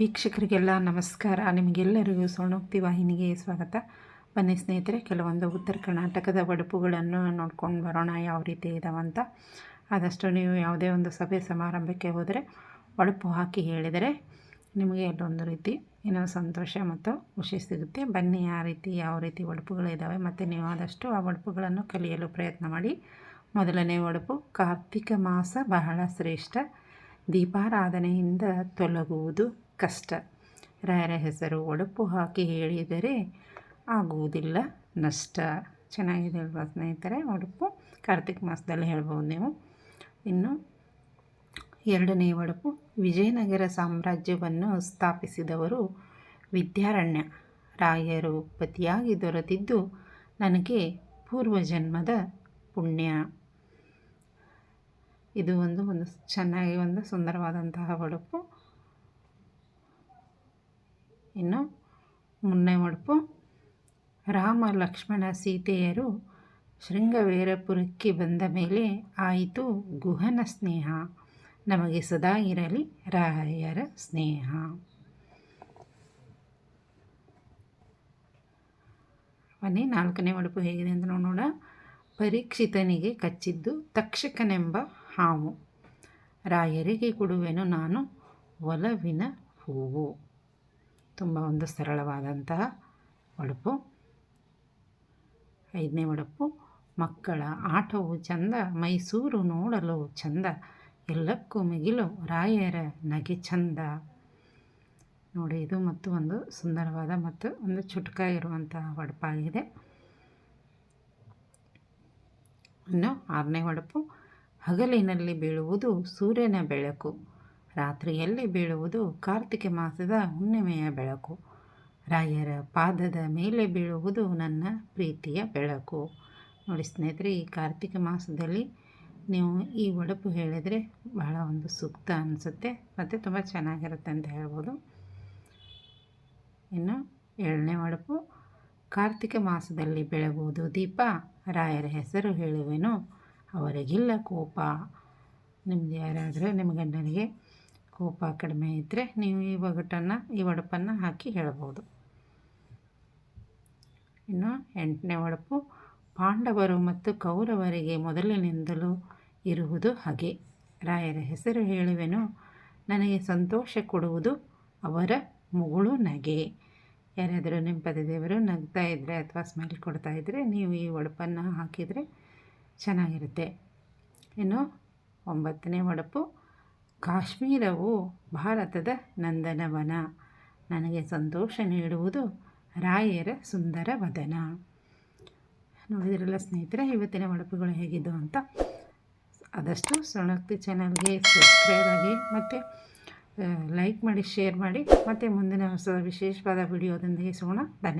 ವೀಕ್ಷಕರಿಗೆಲ್ಲ ನಮಸ್ಕಾರ. ನಿಮಗೆಲ್ಲರಿಗೂ ಸ್ವರ್ಣೋಕ್ತಿ ವಾಹಿನಿಗೆ ಸ್ವಾಗತ. ಬನ್ನಿ ಸ್ನೇಹಿತರೆ, ಕೆಲವೊಂದು ಉತ್ತರ ಕರ್ನಾಟಕದ ಒಡಪುಗಳನ್ನು ನೋಡ್ಕೊಂಡು ಬರೋಣ, ಯಾವ ರೀತಿ ಇದಾವಂತ ಆದಷ್ಟು ನೀವು ಯಾವುದೇ ಒಂದು ಸಭೆ ಸಮಾರಂಭಕ್ಕೆ ಹೋದರೆ ಒಡಪು ಹಾಕಿ ಹೇಳಿದರೆ ನಿಮಗೆ ಅಲ್ಲೊಂದು ರೀತಿ ಏನೋ ಸಂತೋಷ ಮತ್ತು ಖುಷಿ ಸಿಗುತ್ತೆ. ಬನ್ನಿ, ಆ ರೀತಿ ಯಾವ ರೀತಿ ಒಡಪುಗಳಿದ್ದಾವೆ ಮತ್ತು ನೀವು ಆದಷ್ಟು ಆ ಒಡಪುಗಳನ್ನು ಕಲಿಯಲು ಪ್ರಯತ್ನ ಮಾಡಿ. ಮೊದಲನೇ ಒಡಪು ಕಾರ್ತಿಕ ಮಾಸ ಬಹಳ ಶ್ರೇಷ್ಠ. ದೀಪಾರಾಧನೆಯಿಂದ ತೊಲಗುವುದು. ಕಷ್ಟ. ರಾಯರ ಹೆಸರು ಒಡಪು ಹಾಕಿ ಹೇಳಿದರೆ ಆಗುವುದಿಲ್ಲ, ನಷ್ಟ. ಚೆನ್ನಾಗಿದೆ ಅಲ್ವಾ ಸ್ನೇಹಿತರೆ? ಒಡಪು. ಕಾರ್ತಿಕ್ ಮಾಸದಲ್ಲಿ ಹೇಳ್ಬೋದು ನೀವು. ಇನ್ನು ಎರಡನೇ ಒಡಪು. ವಿಜಯನಗರ ಸಾಮ್ರಾಜ್ಯವನ್ನು ಸ್ಥಾಪಿಸಿದವರು ವಿದ್ಯಾರಣ್ಯ. ರಾಯರು ಪತಿಯಾಗಿ ದೊರೆತಿದ್ದು ನನಗೆ ಪೂರ್ವಜನ್ಮದ ಪುಣ್ಯ. ಇದು ಒಂದು ಒಂದು ಚೆನ್ನಾಗಿ, ಒಂದು ಸುಂದರವಾದಂತಹ ಒಡಪು. ಇನ್ನು ಮುನ್ನೆ ಮಡುಪು ರಾಮ ಲಕ್ಷ್ಮಣ ಸೀತೆಯರು ಶೃಂಗವೇರಪುರಕ್ಕೆ ಬಂದ ಮೇಲೆ ಆಯಿತು ಗುಹನ ಸ್ನೇಹ. ನಮಗೆ ಸದಾ ಇರಲಿ ರಾಯರ ಸ್ನೇಹ. ಬನ್ನಿ, ನಾಲ್ಕನೇ ಮಡುಪು ಹೇಗಿದೆ ಅಂತ ನೋಡೋಣ ಪರೀಕ್ಷಿತನಿಗೆ ಕಚ್ಚಿದ್ದು ತಕ್ಷಕನೆಂಬ ಹಾವು. ರಾಯರಿಗೆ ಕೊಡುವೆನು ನಾನು ಒಲವಿನ ಹೂವು. ತುಂಬ ಒಂದು ಸರಳವಾದಂತಹ ಒಡಪು. ಐದನೇ ಒಡಪು, ಮಕ್ಕಳ ಆಟವು ಚಂದ, ಮೈಸೂರು ನೋಡಲು ಚಂದ, ಎಲ್ಲಕ್ಕೂ ಮಿಗಿಲು ರಾಯರ ನಗೆ ಚಂದ. ನೋಡಿ, ಇದು ಮತ್ತು ಒಂದು ಸುಂದರವಾದ ಮತ್ತು ಒಂದು ಚುಟ್ಕ ಇರುವಂತಹ ಒಡಪಾಗಿದೆ. ಇನ್ನು ಆರನೇ ಒಡಪು, ಹಗಲಿನಲ್ಲಿ ಬೀಳುವುದು ಸೂರ್ಯನ ಬೆಳಕು. ರಾತ್ರಿಯಲ್ಲಿ ಬೀಳುವುದು ಕಾರ್ತಿಕ ಮಾಸದ ಹುಣ್ಣಿಮೆಯ ಬೆಳಕು. ರಾಯರ ಪಾದದ ಮೇಲೆ ಬೀಳುವುದು ನನ್ನ ಪ್ರೀತಿಯ ಬೆಳಕು. ನೋಡಿ ಸ್ನೇಹಿತರೆ, ಈ ಕಾರ್ತಿಕ ಮಾಸದಲ್ಲಿ ನೀವು ಈ ಒಡಪು ಹೇಳಿದರೆ ಬಹಳ ಒಂದು ಸೂಕ್ತ ಅನಿಸುತ್ತೆ, ಮತ್ತು ತುಂಬ ಚೆನ್ನಾಗಿರುತ್ತೆ ಅಂತ ಹೇಳ್ಬೋದು. ಇನ್ನು ಏಳನೇ ಒಡಪು, ಕಾರ್ತಿಕ ಮಾಸದಲ್ಲಿ ಬೆಳಗುವುದು ದೀಪ. ರಾಯರ ಹೆಸರು ಹೇಳುವೆನು ಅವರಿಗಿಲ್ಲ ಕೋಪ. ನಿಮ್ದು ಯಾರಾದರೂ ನಿಮ್ಮ ಗಂಡನಿಗೆ ಕೋಪ ಕಡಿಮೆ ಇದ್ದರೆ ನೀವು ಈ ಒಗಟನ್ನು, ಈ ಒಡಪನ್ನು ಹಾಕಿ ಹೇಳ್ಬೋದು. ಇನ್ನು ಎಂಟನೇ ಒಡಪು, ಪಾಂಡವರು ಮತ್ತು ಕೌರವರಿಗೆ ಮೊದಲಿನಿಂದಲೂ ಇರುವುದು ಹಾಗೆ. ರಾಯರ ಹೆಸರು ಹೇಳುವೆನು, ನನಗೆ ಸಂತೋಷ ಕೊಡುವುದು ಅವರ ಮುಗುಳು ನಗೆ. ಯಾರಾದರೂ ನಿಮ್ಮ ದೇವರು ನಗ್ತಾ ಇದ್ದರೆ ಅಥವಾ ಸ್ಮೈಲ್ ಕೊಡ್ತಾ ಇದ್ದರೆ ನೀವು ಈ ಒಡಪನ್ನು ಹಾಕಿದರೆ ಚೆನ್ನಾಗಿರುತ್ತೆ. ಇನ್ನು ಒಂಬತ್ತನೇ ಒಡಪು ಕಾಶ್ಮೀರವು ಭಾರತದ ನಂದನವನ. ನನಗೆ ಸಂತೋಷ ನೀಡುವುದು ರಾಯರ ಸುಂದರ ವದನ. ನೋಡಿದಿರಲ್ಲ ಸ್ನೇಹಿತರೆ, ಇವತ್ತಿನ ಒಳಪುಗಳು ಹೇಗಿದ್ದು ಅಂತ. ಆದಷ್ಟು ಸೊಣಕ್ತಿ ಚಾನಲ್ಗೆ ಸಬ್ಸ್ಕ್ರೈಬ್ ಆಗಿ, ಮತ್ತು ಲೈಕ್ ಮಾಡಿ, ಶೇರ್ ಮಾಡಿ, ಮತ್ತು ಮುಂದಿನ ಹೊಸ ವಿಶೇಷವಾದ ವಿಡಿಯೋದೊಂದಿಗೆ ಸೋಣ. ಧನ್ಯವಾದ.